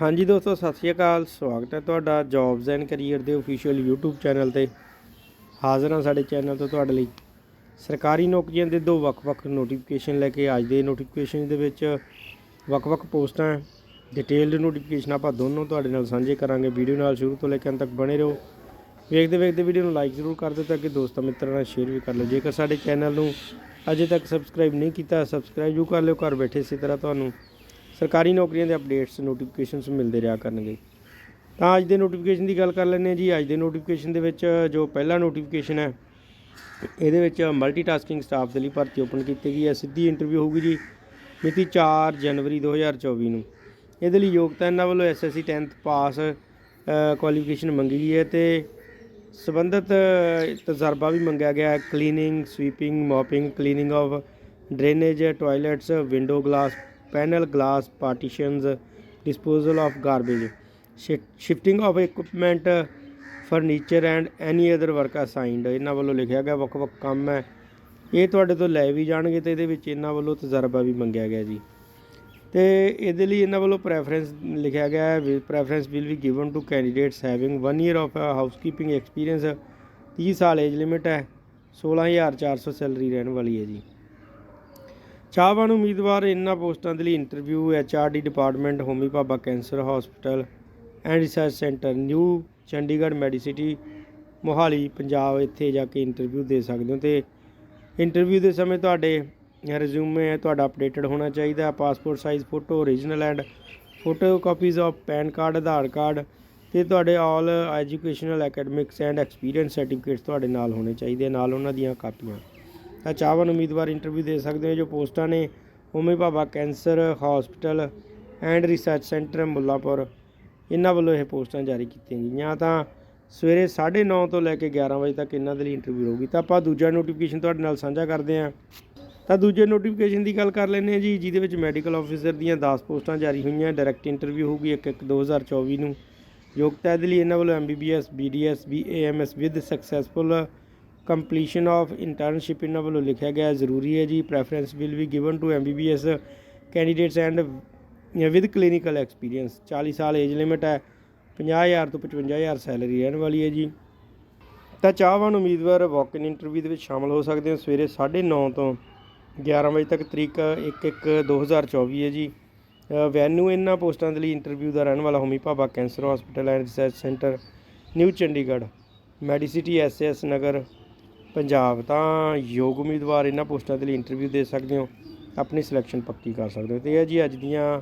ਹਾਂਜੀ ਦੋਸਤੋ, ਸਤਿ ਸ਼੍ਰੀ ਅਕਾਲ। ਸਵਾਗਤ ਹੈ ਤੁਹਾਡਾ ਜੌਬਸ ਐਂਡ ਕੈਰੀਅਰ ਦੇ ਅਫੀਸ਼ੀਅਲ YouTube ਚੈਨਲ ਤੇ। ਹਾਜ਼ਰ ਹਾਂ ਸਾਡੇ ਚੈਨਲ ਤੋਂ ਤੁਹਾਡੇ ਲਈ। ਸਰਕਾਰੀ ਨੌਕਰੀਆਂ ਦੇ ਦੋ ਵੱਖ-ਵੱਖ ਨੋਟੀਫਿਕੇਸ਼ਨ ਲੈ ਕੇ ਅੱਜ ਦੇ ਨੋਟੀਫਿਕੇਸ਼ਨ ਦੇ ਵਿੱਚ ਵੱਖ-ਵੱਖ ਪੋਸਟਾਂ ਡਿਟੇਲਡ ਨੋਟੀਫਿਕੇਸ਼ਨ ਆਪਾਂ ਦੋਨੋਂ ਤੁਹਾਡੇ ਨਾਲ ਸਾਂਝੇ ਕਰਾਂਗੇ। ਵੀਡੀਓ ਨਾਲ ਸ਼ੁਰੂ ਤੋਂ ਲੈ ਕੇ ਅੰਤ ਤੱਕ ਬਣੇ ਰਹੋ। ਵੇਖਦੇ ਵੇਖਦੇ ਵੀਡੀਓ ਨੂੰ ਲਾਈਕ ਜ਼ਰੂਰ ਕਰ ਦਿਓ ਤਾਂ ਕਿ ਦੋਸਤਾਂ ਮਿੱਤਰਾਂ ਨਾਲ ਸ਼ੇਅਰ ਵੀ ਕਰ ਲਓ। ਜੇਕਰ ਸਾਡੇ ਚੈਨਲ ਨੂੰ ਅਜੇ ਤੱਕ ਸਬਸਕ੍ਰਾਈਬ ਨਹੀਂ ਕੀਤਾ ਸਬਸਕ੍ਰਾਈਬ ਜ਼ਰੂਰ ਕਰ ਲਿਓ। ਘਰ ਬੈਠੇ ਇਸੇ ਤਰ੍ਹਾਂ ਤੁਹਾਨੂੰ ਸਰਕਾਰੀ ਨੌਕਰੀਆਂ ਦੇ ਅਪਡੇਟਸ ਨੋਟੀਫਿਕੇਸ਼ਨਸ ਮਿਲਦੇ ਰਿਹਾ ਕਰਨਗੇ। ਤਾਂ ਅੱਜ ਦੇ ਨੋਟੀਫਿਕੇਸ਼ਨ ਦੀ ਗੱਲ ਕਰ ਲੈਂਦੇ ਹਾਂ ਜੀ। ਅੱਜ ਦੇ ਨੋਟੀਫਿਕੇਸ਼ਨ ਦੇ ਵਿੱਚ ਜੋ ਪਹਿਲਾ ਨੋਟੀਫਿਕੇਸ਼ਨ ਹੈ, ਇਹਦੇ ਵਿੱਚ ਮਲਟੀਟਾਸਕਿੰਗ ਸਟਾਫ ਦੇ ਲਈ ਭਰਤੀ ਓਪਨ ਕੀਤੀ ਗਈ ਹੈ। ਸਿੱਧੀ ਇੰਟਰਵਿਊ ਹੋਊਗੀ ਜੀ ਮਿਤੀ 4 ਜਨਵਰੀ 2024 ਨੂੰ। ਇਹਦੇ ਲਈ ਯੋਗਤਾ ਇਹਨਾਂ ਵੱਲੋਂ ਐਸਐਸਸੀ 10th ਪਾਸ ਕੁਆਲੀਫਿਕੇਸ਼ਨ ਮੰਗੀ ਗਈ ਹੈ ਤੇ ਸਬੰਧਤ ਤਜਰਬਾ ਵੀ ਮੰਗਿਆ ਗਿਆ ਹੈ। Cleaning sweeping mopping cleaning of drainage toilets window glass panel glass partitions disposal of garbage, shi- shifting of equipment furniture and any other work assigned ਇਹਨਾਂ ਵੱਲੋਂ ਲਿਖਿਆ ਗਿਆ ਵੱਖ-ਵੱਖ ਕੰਮ ਹੈ। ਇਹ ਤੁਹਾਡੇ ਤੋਂ ਲੈ ਵੀ ਜਾਣਗੇ ਤੇ ਇਹਦੇ ਵਿੱਚ ਇਹਨਾਂ ਵੱਲੋਂ ਤਜਰਬਾ ਵੀ ਮੰਗਿਆ ਗਿਆ ਜੀ। ਤੇ ਇਹਦੇ ਲਈ ਇਹਨਾਂ ਵੱਲੋਂ ਪ੍ਰੈਫਰੈਂਸ ਲਿਖਿਆ ਗਿਆ ਹੈ। Preference will be given to candidates having 1 year of housekeeping experience 30 ਸਾਲ ਏਜ ਲਿਮਿਟ ਹੈ। 16400 ਸੈਲਰੀ ਰਹਿਣ ਵਾਲੀ ਹੈ ਜੀ। ਚਾਹਵਾਨ ਉਮੀਦਵਾਰ ਇਹਨਾਂ ਪੋਸਟਾਂ ਦੇ ਲਈ interview HRD department Homi Bhabha cancer hospital and research centre, new Chandigarh medicity, Mohali, Punjab. ਇੱਥੇ ਜਾ ਕੇ ਇੰਟਰਵਿਊ ਦੇ ਸਕਦੇ ਹੋ ਤੇ ਇੰਟਰਵਿਊ ਦੇ ਸਮੇਂ ਤੁਹਾਡੇ ਰਿਜ਼ਿਊਮੇ ਹੈ, ਤੁਹਾਡਾ ਅਪਡੇਟਡ ਹੋਣਾ ਚਾਹੀਦਾ passport size photo original and photo copies of pan card Aadhaar card ਤੇ ਤੁਹਾਡੇ all educational academics and experience certificates ਤੁਹਾਡੇ ਨਾਲ ਹੋਣੇ ਚਾਹੀਦੇ, ਨਾਲ ਉਹਨਾਂ ਦੀਆਂ ਕਾਪੀਆਂ। ਚਾਹਵਾਨ ਉਮੀਦਵਾਰ ਇੰਟਰਵਿਊ ਦੇ ਸਕਦੇ ਹੋ, ਜੋ ਪੋਸਟਾਂ ਨੇ Homi Bhabha cancer hospital and research centre Mullapur. ਇਹਨਾਂ ਵੱਲੋਂ ਇਹ ਪੋਸਟਾਂ ਜਾਰੀ ਕੀਤੀਆਂ ਗਈਆਂ। ਤਾਂ ਸਵੇਰੇ 9:30 ਤੋਂ ਲੈ ਕੇ 11 ਵਜੇ ਤੱਕ ਇਹਨਾਂ ਦੇ ਲਈ ਇੰਟਰਵਿਊ ਹੋਊਗੀ ਤਾਂ ਆਪਾਂ ਦੂਜਾ ਨੋਟੀਫਿਕੇਸ਼ਨ ਤੁਹਾਡੇ ਨਾਲ ਸਾਂਝਾ ਕਰਦੇ ਹਾਂ। ਤਾਂ ਦੂਜੇ ਨੋਟੀਫਿਕੇਸ਼ਨ ਦੀ ਗੱਲ ਕਰ ਲੈਂਦੇ ਹਾਂ ਜੀ, ਜਿਹਦੇ ਵਿੱਚ ਮੈਡੀਕਲ ਆਫੀਸਰ ਦੀਆਂ 10 ਪੋਸਟਾਂ ਜਾਰੀ ਹੋਈਆਂ। ਡਾਇਰੈਕਟ ਇੰਟਰਵਿਊ ਹੋਊਗੀ 1/1/2024 ਨੂੰ। ਯੋਗਤਾ ਦੇ ਲਈ ਇਹਨਾਂ ਵੱਲੋਂ MBBS BDS BAMS with successful completion of internship ਇਹਨਾਂ ਵੱਲੋਂ ਲਿਖਿਆ ਗਿਆ ਜ਼ਰੂਰੀ ਹੈ ਜੀ। Preference will be given to MBBS candidates and with clinical experience 40 ਸਾਲ ਏਜ ਲਿਮਿਟ ਹੈ 50000 ਤੋਂ 55000 ਸੈਲਰੀ ਰਹਿਣ ਵਾਲੀ ਹੈ ਜੀ। ਤਾਂ ਚਾਹਵਾਨ ਉਮੀਦਵਾਰ ਵਾਕ ਇਨ ਇੰਟਰਵਿਊ ਦੇ ਵਿੱਚ ਸ਼ਾਮਲ ਹੋ ਸਕਦੇ ਹੋ। ਸਵੇਰੇ 9:30 ਤੋਂ 11 ਵਜੇ ਤੱਕ ਤਰੀਕ 1/1/2024 ਹੈ ਜੀ। ਵੈਨਿਊ ਇਹਨਾਂ ਪੋਸਟਾਂ ਦੇ ਲਈ ਇੰਟਰਵਿਊ ਦਾ ਰਹਿਣ ਵਾਲਾ Homi Bhabha cancer hospital and research centre new Chandigarh. Medicity SS Nagar. Punjab, ਤਾਂ ਯੋਗ ਉਮੀਦਵਾਰ ਇਹਨਾਂ ਪੋਸਟਾਂ ਦੇ ਲਈ ਇੰਟਰਵਿਊ ਦੇ ਸਕਦੇ ਹੋ, ਆਪਣੀ ਸਿਲੈਕਸ਼ਨ ਪੱਕੀ ਕਰ ਸਕਦੇ ਹੋ। ਤੇ ਇਹ ਜੀ ਅੱਜ ਦੀਆਂ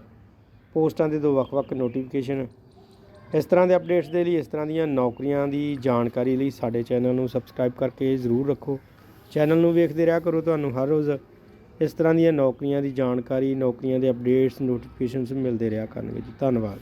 ਪੋਸਟਾਂ ਦੇ ਦੋ ਵੱਖ-ਵੱਖ ਨੋਟੀਫਿਕੇਸ਼ਨ ਇਸ ਤਰ੍ਹਾਂ ਦੇ ਅਪਡੇਟਸ ਦੇ ਲਈ, ਇਸ ਤਰ੍ਹਾਂ ਦੀਆਂ ਨੌਕਰੀਆਂ ਦੀ ਜਾਣਕਾਰੀ ਲਈ ਸਾਡੇ ਚੈਨਲ ਨੂੰ ਸਬਸਕ੍ਰਾਈਬ ਕਰਕੇ ਜ਼ਰੂਰ ਰੱਖੋ। ਚੈਨਲ ਨੂੰ ਵੇਖਦੇ ਰਿਹਾ ਕਰੋ ਤੁਹਾਨੂੰ ਹਰ ਰੋਜ਼ ਇਸ ਤਰ੍ਹਾਂ ਦੀਆਂ ਨੌਕਰੀਆਂ ਦੀ ਜਾਣਕਾਰੀ, ਨੌਕਰੀਆਂ ਦੇ ਅਪਡੇਟਸ ਨੋਟੀਫਿਕੇਸ਼ਨਸ ਮਿਲਦੇ ਰਿਹਾ ਕਰਨਗੇ ਜੀ। ਧੰਨਵਾਦ।